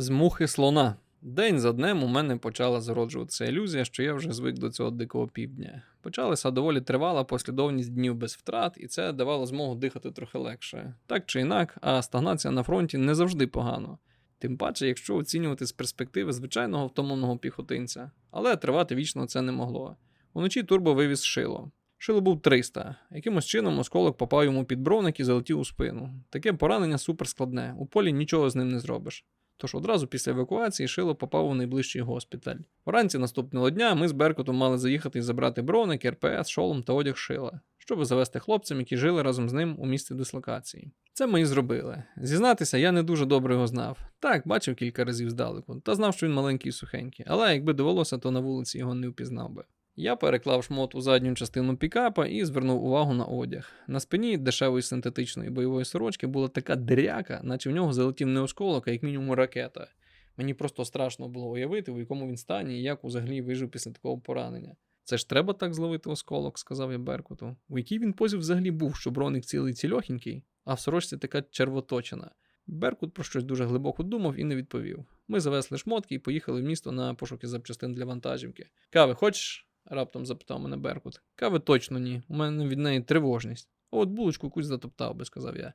З мухи слона. День за днем у мене почала зароджуватися ілюзія, що я вже звик до цього дикого півдня. Почалася доволі тривала послідовність днів без втрат, і це давало змогу дихати трохи легше. Так чи інак, а стагнація на фронті не завжди погано. Тим паче, якщо оцінювати з перспективи звичайного втомленого піхотинця. Але тривати вічно це не могло. Уночі турбо вивіз шило. Шило був 300. Якимось чином осколок попав йому під броник і залетів у спину. Таке поранення суперскладне, у полі нічого з ним не зробиш. Тож одразу після евакуації Шило попав у найближчий госпіталь. Вранці наступного дня ми з Беркутом мали заїхати і забрати броник, РПС, шолом та одяг Шила, щоб завести хлопцям, які жили разом з ним у місці дислокації. Це ми і зробили. Зізнатися, я не дуже добре його знав. Так, бачив кілька разів здалеку, та знав, що він маленький і сухенький, але якби довелося, то на вулиці його не впізнав би. Я переклав шмот у задню частину пікапа і звернув увагу на одяг. На спині дешевої синтетичної бойової сорочки була така дряка, наче в нього залетів не осколок, а як мінімум ракета. Мені просто страшно було уявити, в якому він стані і як взагалі вижив після такого поранення. Це ж треба так зловити осколок, сказав я Беркуту. У якій він позі взагалі був, що броник цілий цільохенький, а в сорочці така червоточина. Беркут про щось дуже глибоко думав і не відповів. Ми завезли шмотки і поїхали в місто на пошуки запчастин для вантажівки. Кави, хочеш? Раптом запитав мене Беркут. Кави точно ні. У мене від неї тривожність. От булочку якусь затоптав би, сказав я.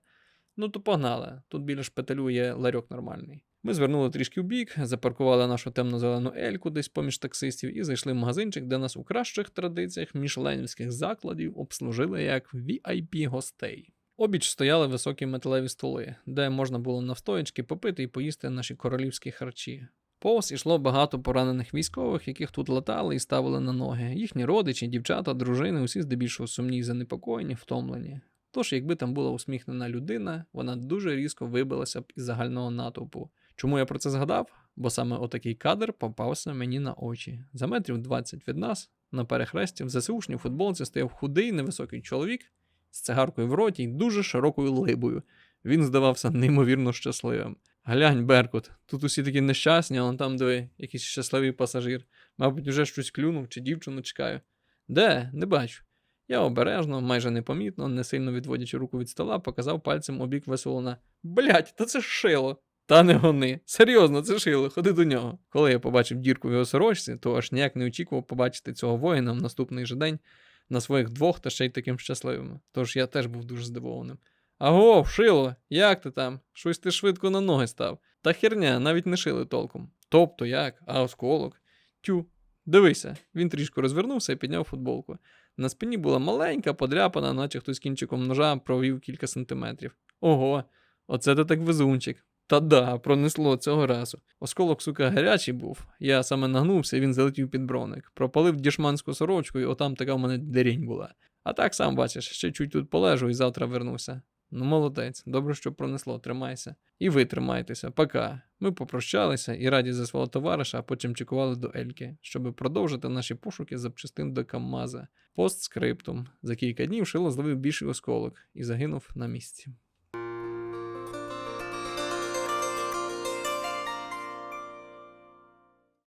Ну то погнали. Тут біля шпиталю є ларьок нормальний. Ми звернули трішки в бік, запаркували нашу темно-зелену ельку десь поміж таксистів і зайшли в магазинчик, де нас у кращих традиціях мішленівських закладів обслужили як VIP гостей. Обіч стояли високі металеві столи, де можна було навстоячки попити і поїсти наші королівські харчі. Повз ішло багато поранених військових, яких тут латали і ставили на ноги. Їхні родичі, дівчата, дружини, усі здебільшого сумні й занепокоєні, втомлені. Тож, якби там була усміхнена людина, вона дуже різко вибилася б із загального натовпу. Чому я про це згадав? Бо саме отакий кадр попався мені на очі. За метрів 20 від нас, на перехресті, в ЗСУшній футболці стояв худий невисокий чоловік з цигаркою в роті й дуже широкою либою. Він здавався неймовірно щасливим. Глянь, Беркут, тут усі такі нещасні, а там диви, якийсь щасливий пасажир. Мабуть, уже щось клюнув чи дівчину чекаю. Де? Не бачу. Я обережно, майже непомітно, не сильно відводячи руку від стола, показав пальцем у бік веселона. Блять, та це шило. Та не гони. Серйозно, це шило, ходи до нього. Коли я побачив дірку в його сорочці, то аж ніяк не очікував побачити цього воїна в наступний же день на своїх двох та ще й таким щасливим. Тож я теж був дуже здивованим. Аго, шило, як ти там? Щось ти швидко на ноги став. Та херня, навіть не шили толком. Тобто як, а осколок? Тю, дивися, він трішки розвернувся і підняв футболку. На спині була маленька, подряпана, наче хтось кінчиком ножа провів кілька сантиметрів. Ого, оце ти так везунчик. Та да, пронесло цього разу. Осколок, сука, гарячий був. Я саме нагнувся, він залетів під броник. Пропалив дішманську сорочку, і отам така в мене дерінь була. А так сам бачиш, ще чуть тут полежу і завтра вернуся. Ну, молодець, добре, що пронесло, тримайся. І ви тримайтеся, пока. Ми попрощалися і раді за свого товариша, а потім чекували до Ельки, щоб продовжити наші пошуки запчастин до Камаза. Постскриптум. За кілька днів шило зловив більший осколок і загинув на місці.